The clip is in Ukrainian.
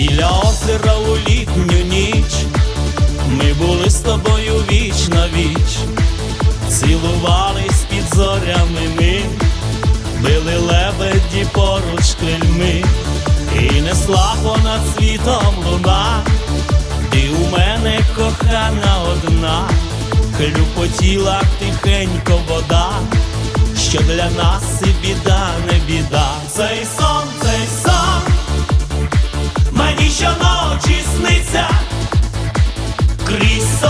Біля озера у літню ніч. Ми були з тобою віч на віч, цілувались під зорями ми, били лебеді поруч крильми, і несла понад світом луна, ти у мене кохана одна, хлюпотіла тихенько вода, що для нас і біда, не біда. Мені щоночі сниться, крізь